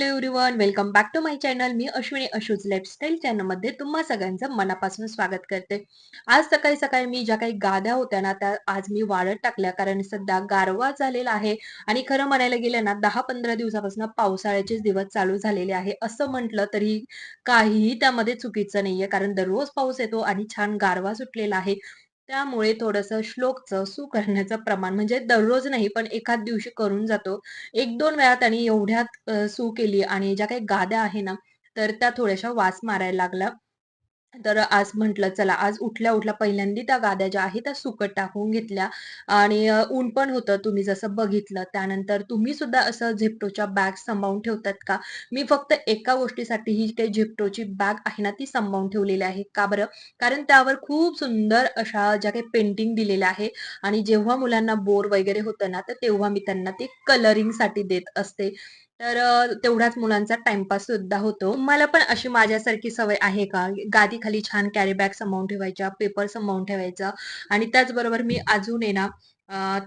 Everyone welcome back to my channel me Ashwini Ashu's lifestyle चॅनलमध्ये तुम्हा सगळ्यांचं मनापासून स्वागत करते. आज सकाळी सकाळी मी ज्या काही गाद्या होत्या ना त्या आज मी वाढत टाकल्या. कारण सध्या गारवा झालेला आहे आणि खरं म्हणायला गेलं ना दहा पंधरा दिवसापासून पावसाळ्याचेच दिवस चालू झालेले आहे. असं म्हटलं तरी काहीही त्यामध्ये चुकीचं नाहीये. कारण दररोज पाऊस येतो आणि छान गारवा सुटलेला आहे. त्यामुळे थोडंसं श्लोकचं सु करण्याचं प्रमाण म्हणजे दररोज नाही पण एखाद दिवशी करून जातो. एक दोन वेळा त्यांनी एवढ्यात सू केली आणि ज्या काही गाद्या आहे ना, तर त्या थोड्याशा वास मारायला लागला तर आज म्हटलं चला आज उठल्या-उठल्या पहिल्यांदा त्या गाद्या ज्या आहेत त्या सुकट टाकून घेतल्या आणि ऊन पण होतं तुम्ही जसं बघितलं. त्यानंतर तुम्ही सुद्धा असं झेप्टोच्या बॅग सांभाळून ठेवतात का? मी फक्त एका गोष्टीसाठी ही काही झेप्टोची बॅग आहे ना, ती सांभाळून ठेवलेली आहे. का बरं? कारण त्यावर खूप सुंदर अशा ज्या काही पेंटिंग दिलेल्या आहे आणि जेव्हा मुलांना बोर वगैरे होतं ना, तर तेव्हा मी त्यांना ते कलरिंगसाठी देत असते. तर तेवढाच मुलांचा टाइमपास सुद्धा होतो. मला पण अशी माझ्यासारखी सवय आहे का? गादी खाली छान कॅरी बॅग सांभाळून ठेवायच्या, पेपर सांभाळून ठेवायचा आणि त्याचबरोबर मी अजून आहे ना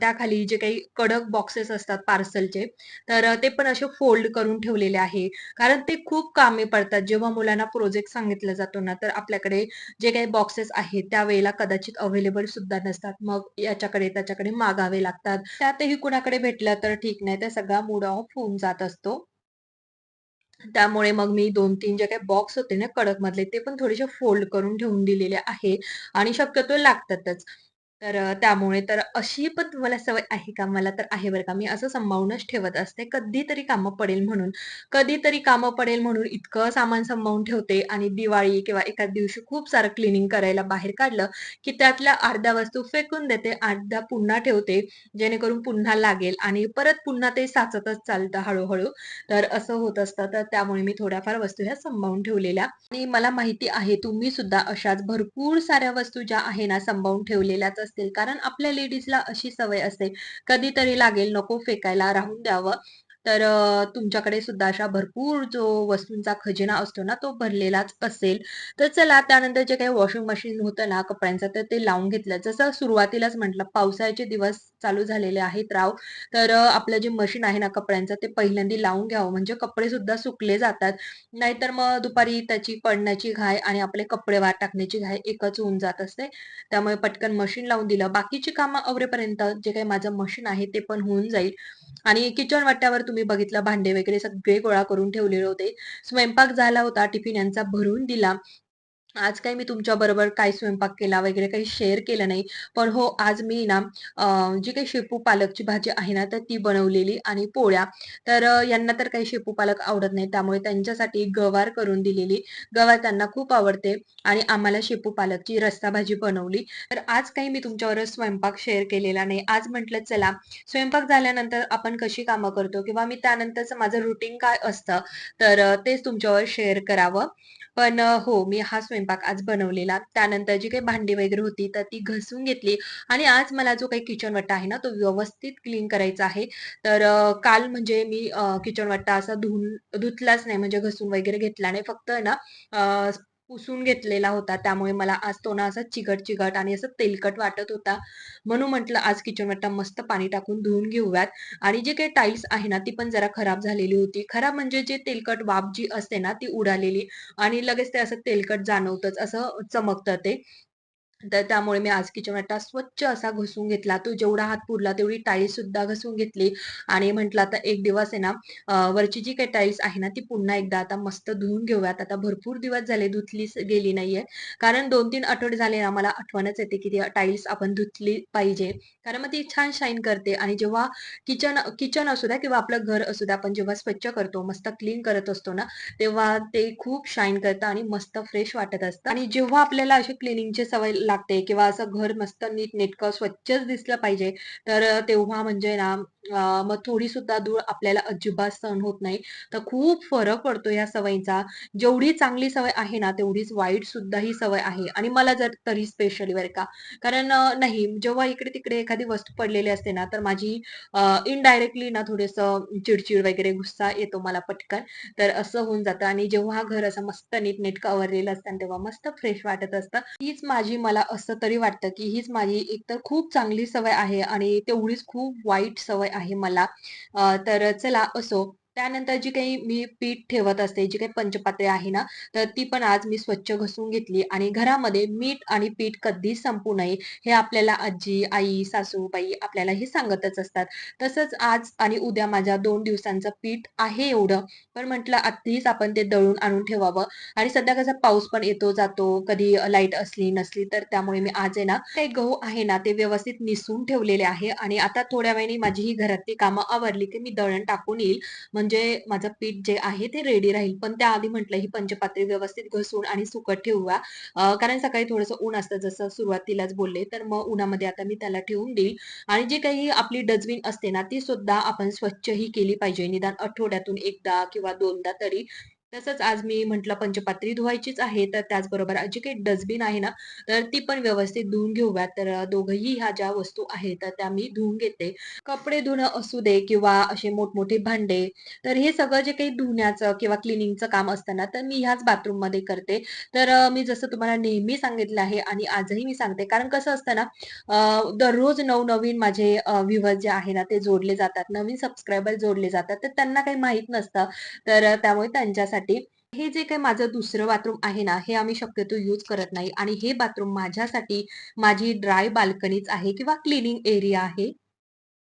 त्याखाली जे काही कडक बॉक्सेस असतात पार्सलचे, तर ते पण असे फोल्ड करून ठेवलेले आहे. कारण ते खूप कामी पडतात. जेव्हा मुलांना प्रोजेक्ट सांगितला जातो ना, तर आपल्याकडे जे काही बॉक्सेस आहेत त्यावेळेला कदाचित अवेलेबल सुद्धा नसतात. मग याच्याकडे त्याच्याकडे मागावे लागतात. त्यातही कुणाकडे भेटलं तर ठीक, नाही तर सगळा मूड ऑफ होऊन जात असतो. त्यामुळे मग मी 2-3 जे काही बॉक्स होते ना कडक मधले, ते पण थोडेसे फोल्ड करून ठेवून दिलेले आहे आणि शक्यतो लागतातच. तर त्यामुळे तर अशी पण तुम्हाला सवय आहे का? मला तर आहे बरं का. मी असं सांभाळूनच ठेवत असते. कधीतरी कामं पडेल म्हणून. कधीतरी कामं पडेल म्हणून इतकं सामान सांभाळून ठेवते आणि दिवाळी किंवा एखाद दिवशी खूप सारं क्लिनिंग करायला बाहेर काढलं, की त्यातल्या अर्ध्या वस्तू फेकून देते, अर्ध्या पुन्हा ठेवते, जेणेकरून पुन्हा लागेल आणि परत पुन्हा ते साचतच चालतं हळू तर असं होत असतं. तर त्यामुळे मी थोड्याफार वस्तू ह्या सांभाळून ठेवलेल्या आणि मला माहिती आहे तुम्ही सुद्धा अशाच भरपूर साऱ्या वस्तू ज्या आहे ना सांभाळून ठेवलेल्याच असतील. कारण आपल्या लेडीजला अशी सवय असते, कधीतरी लागेल, नको फेकायला, राहून द्यावं. तर तुमच्याकडे सुद्धा अशा भरपूर जो वस्तूंचा खजिना असतो ना, तो भरलेलाच असेल. तर चला त्यानंतर जे काही वॉशिंग मशीन होतं ना कपड्यांचं, तर ते लावून घेतलं. जसं सुरुवातीलाच म्हटलं पावसाळ्याचे दिवस चालू झालेले आहेत राव. तर आपलं जे मशीन आहे ना कपड्यांचं, ते पहिल्यांदा लावून घ्यावं म्हणजे कपडे सुद्धा सुकले जातात. नाहीतर मग दुपारी त्याची पडण्याची घाय आणि आपले कपडे वाट टाकण्याची घाय एकच होऊन जात असते. त्यामुळे पटकन मशीन लावून दिलं. बाकीची कामं आवरेपर्यंत जे काही माझं मशीन आहे ते पण होऊन जाईल. आणि किचन वाट्यावर तुम्ही बघितलं भांडे वगैरे सगळे गोळा करून ठेवलेले होते. स्वयंपाक झाला होता, टिफिन यांचा भरून दिला. आज काही मी तुमच्या बरोबर काय स्वयंपाक केला वगैरे काही शेअर केलं नाही. पण हो, आज मी ना जी काही शेपू पालकची भाजी आहे ना, तर ती बनवलेली आणि पोळ्या. तर यांना तर काही शेपू पालक आवडत नाही. त्यामुळे त्यांच्यासाठी गवार करून दिलेली. गवार त्यांना खूप आवडते आणि आम्हाला शेपू पालकची रस्सा भाजी बनवली. तर आज काही मी तुमच्याबरोबर स्वयंपाक शेअर केलेला नाही. आज म्हटलं चला स्वयंपाक झाल्यानंतर आपण कशी कामं करतो किंवा मी त्यानंतरचं माझं रुटीन काय असतं, तर तेच तुमच्यावर शेअर करावं. पण हो, मी हा स्वयंपाक आज बनवलेला. त्यानंतर जी काही भांडी वगैरे होती, तर ती घसून घेतली आणि आज मला जो काही किचन वट्टा आहे ना, तो व्यवस्थित क्लीन करायचा आहे. तर काल म्हणजे मी किचन वट्टा असा धुवून धुतलाच नाही म्हणजे घसून वगैरे घेतला नाही. फक्त ना पुसून घेतलेला होता. त्यामुळे मला आज तो ना असा चिकट-चिकट आणि असं तेलकट वाटत होता. म्हणून म्हटलं आज किचन वट्टा मस्त पाणी टाकून धुवून घेऊयात आणि जे काही टाईल्स आहे ना, ती पण जरा खराब झालेली होती. खराब म्हणजे जे तेलकट वाफ जी असते ना, ती उडालेली आणि लगेच ते असं तेलकट जाणवतच, असं चमकतं ते. तर त्यामुळे मी आज किचन वाटा स्वच्छ असा घुसून घेतला. तो जेवढा हात पुरला तेवढी टाईल्स सुद्धा घसून घेतली आणि म्हटलं आता एक दिवस आहे ना वरची जी काही टाईल्स आहे ना ती पुन्हा एकदा आता मस्त धुवून घेऊयात. आता भरपूर दिवस झाले धुतली गेली नाहीये. कारण 2-3 आठवडे झाले ना मला आठवणच येते की ती टाईल्स आपण धुतली पाहिजे. कारण मग ती छान शाईन करते आणि जेव्हा किचन किचन असू द्या किंवा आपलं घर असू द्या आपण जेव्हा स्वच्छ करतो, मस्त क्लीन करत असतो ना, तेव्हा ते खूप शाईन करतं आणि मस्त फ्रेश वाटत असतं आणि जेव्हा आपल्याला अशी क्लिनिंगची सवय लागते किंवा असं घर मस्त नीट नेटकं स्वच्छच दिसलं पाहिजे, तर तेव्हा म्हणजे ना मग थोडी सुद्धा धूळ आपल्याला अजिबात सहन होत नाही. तर खूप फरक पडतो या सवयींचा जेवढी चांगली सवय आहे ना, तेवढीच वाईट सुद्धा ही सवय आहे आणि मला जर तरी स्पेशली बरं का. कारण नाही जेव्हा इकडे-तिकडे एखादी वस्तू पडलेली असते ना, तर माझी इनडायरेक्टली ना थोडंसं चिडचिड वगैरे गुस्सा येतो मला पटकन. तर असं होऊन जातं आणि जेव्हा घर असं मस्त नीटनेटकं आवरलेलं असतं तेव्हा मस्त फ्रेश वाटत असतं. हीच माझी मला असं तरी वाटतं, की हीच माझी एकतर खूप चांगली सवय आहे आणि तेवढीच खूप वाईट सवय आहे मला. तर चला असो त्यानंतर जी काही मी पीठ ठेवत असते, जी काही पंचपात्रे आहे ना, तर ती पण आज मी स्वच्छ घसून घेतली आणि घरामध्ये मीठ आणि पीठ कधीच संपू नये, हे आपल्याला आजी, आई, सासूबाई आपल्याला हे सांगतच असतात. तसंच आज आणि उद्या माझ्या दोन दिवसांचं पीठ आहे एवढं, पण म्हटलं आधीच आपण ते दळून आणून ठेवावं आणि सध्या कसा पाऊस पण येतो जातो, कधी लाइट असली नसली, तर त्यामुळे मी आज आहे ना, काही गहू आहे ना, ते व्यवस्थित निसून ठेवलेले आहे आणि आता थोड्या वेळाने माझी ही घरातली कामं आवरली, की मी दळण टाकून येईल म्हणजे माझं पीठ जे आहे ते रेडी राहील. पण त्याआधी म्हटलं ही पंचपात्री व्यवस्थित घसून आणि सुकट ठेवूया. कारण सकाळी थोडंसं ऊन असतं जसं सुरुवातीलाच बोलले, तर मग उन्हामध्ये आता मी त्याला ठेवून देईल आणि जी काही आपली डस्टबिन असते ना, ती सुद्धा आपण स्वच्छही केली पाहिजे. निदान आठवड्यातून एकदा किंवा दोनदा तरी. तसंच आज मी म्हटलं पंचपात्री धुवायचीच आहे, तर त्याचबरोबर जी काही डस्टबिन आहे ना, तर ती पण व्यवस्थित धुवून घेऊयात. तर दोघंही ह्या ज्या वस्तू आहेत, तर त्या मी धुवून घेते. कपडे धुणं असू दे किंवा असे मोठमोठे भांडे, तर हे सगळं जे काही धुण्याचं किंवा क्लिनिंगचं काम असतं ना, तर मी ह्याच बाथरूममध्ये करते. तर मी जसं तुम्हाला नेहमी सांगितलं आहे आणि आजही मी सांगते. कारण कसं असतं ना, दररोज नवनवीन माझे व्ह्युअर्स जे आहे ना, ते जोडले जातात. नवीन सबस्क्रायबर जोडले जातात. तर त्यांना काही माहीत नसतं. तर त्यामुळे त्यांच्यासाठी हे जे काही माझं दुसरं बाथरूम आहे ना, हे आम्ही शक्यतो यूज करत नाही आणि हे बाथरूम माझ्यासाठी माझी ड्राय बाल्कनीच आहे किंवा क्लिनिंग एरिया आहे.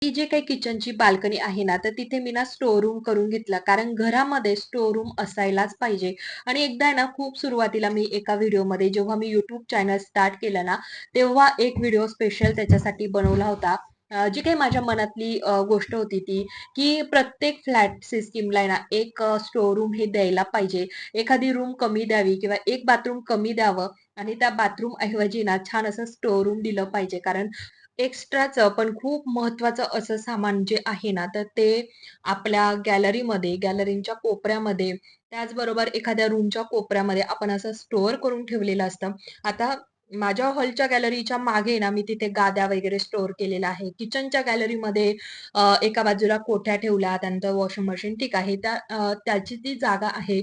ती जे काही किचनची बाल्कनी आहे ना, तर तिथे मी ना स्टोर रूम करून घेतला. कारण घरामध्ये स्टोर रूम असायलाच पाहिजे. आणि एकदा ना, खूप सुरुवातीला मी एका व्हिडिओमध्ये जेव्हा मी युट्यूब चॅनल स्टार्ट केलं ना, तेव्हा एक व्हिडिओ स्पेशल त्याच्यासाठी बनवला होता. जी काही माझ्या मनातली गोष्ट होती ती, की प्रत्येक फ्लॅट सिस्टीमला आहे ना, एक स्टोर रूम हे द्यायला पाहिजे. एखादी रूम कमी द्यावी किंवा एक बाथरूम कमी द्यावं आणि त्या बाथरूम ऐवजी ना, छान असं स्टोर रूम दिलं पाहिजे. कारण एक्स्ट्राचं पण खूप महत्वाचं असं सामान जे आहे ना, तर ते आपल्या गॅलरीमध्ये, गॅलरीच्या कोपऱ्यामध्ये, त्याचबरोबर एखाद्या रूमच्या कोपऱ्यामध्ये आपण असं स्टोअर करून ठेवलेलं असतं. आता माझ्या हॉलच्या गॅलरीच्या मागे ना, मी तिथे गाद्या वगैरे स्टोअर केलेल्या आहे. किचनच्या गॅलरीमध्ये एका बाजूला कोठ्या ठेवल्या, त्यानंतर वॉशिंग मशीन ठीक आहे. त्या त्याची ती जागा आहे.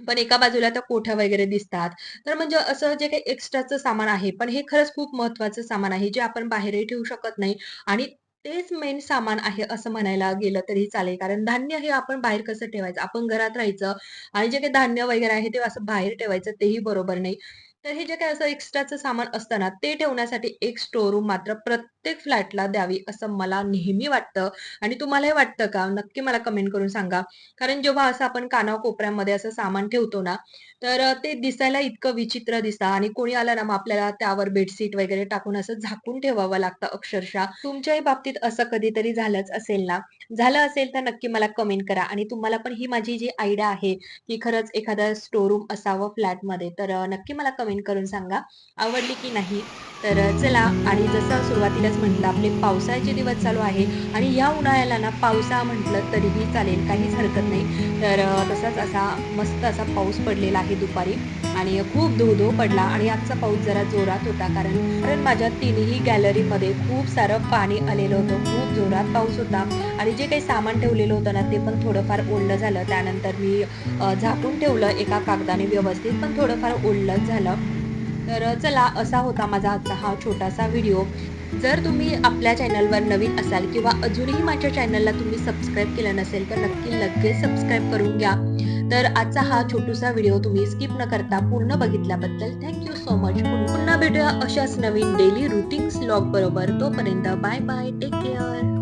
पण एका बाजूला त्या कोठ्या वगैरे दिसतात. तर म्हणजे असं जे काही एक्स्ट्राचं सामान आहे, पण हे खरंच खूप महत्त्वाचं सामान आहे, जे आपण बाहेरही ठेवू शकत नाही आणि तेच मेन सामान आहे असं म्हणायला गेलं तरी चालेल. कारण धान्य हे आपण बाहेर कसं ठेवायचं? आपण घरात राहायचं आणि जे काही धान्य वगैरे आहे, ते असं बाहेर ठेवायचं तेही बरोबर नाही. तर हे जे काही असं एक्स्ट्राचं सामान असतं ना, ते ठेवण्यासाठी एक स्टोर रूम मात्र प्रत्येक फ्लॅटला द्यावी, असं मला नेहमी वाटतं आणि तुम्हालाही वाटतं का? नक्की मला कमेंट करून सांगा. कारण जेव्हा असं आपण कानाकोपऱ्यामध्ये असं सामान ठेवतो ना, तर ते दिसायला इतकं विचित्र दिसा आणि कोणी आलं ना, मग आपल्याला त्यावर बेडशीट वगैरे टाकून असं झाकून ठेवावं लागतं अक्षरशः. तुमच्याही बाबतीत असं कधीतरी झालंच असेल ना? झालं असेल तर नक्की मला कमेंट करा आणि तुम्हाला पण ही माझी जी आयडिया आहे, की खरंच एखादा स्टोरूम रूम असावं फ्लॅटमध्ये, तर नक्की मला कमेंट करून सांगा. आवडली की नाही? तर चला आणि जसं सुरुवातीलाच म्हटलं आपले पावसाळ्याचे दिवस चालू आहे आणि या उन्हाळ्याला ना पावसाळा म्हटलं तरीही चालेल, काहीच हरकत नाही. तर तसाच असा मस्त असा पाऊस पडलेला आहे दुपारी आणि खूप धुधो पडला आणि आजचा पाऊस जरा जोरात होता कारण कारण माझ्या तिन्ही गॅलरीमध्ये खूप सारं पाणी आलेलं होतं. खूप जोरात पाऊस होता आणि जे काही सामान ठेवलेलं होतं ना, ते पण थोडंफार ओढलं झालं. त्यानंतर मी झाकून ठेवलं एका कागदाने व्यवस्थित, पण थोडंफार ओलच झालं. तर चला असा होता माझा आजचा हा छोटासा व्हिडिओ. जर तुम्ही आपल्या चॅनलवर नवीन असाल किंवा अजूनही माझ्या चॅनलला तुम्ही सबस्क्राईब केलं नसेल, तर नक्की लगेच सबस्क्राईब करून घ्या. तर आजचा हा छोटूसा व्हिडिओ तुम्ही स्किप न करता पूर्ण बघितल्याबद्दल थँक्यू सो मच. पुन्हा भेटूया अशाच नवीन डेली रुटीन्स लॉग बरोबर. तोपर्यंत बाय बाय. Take care.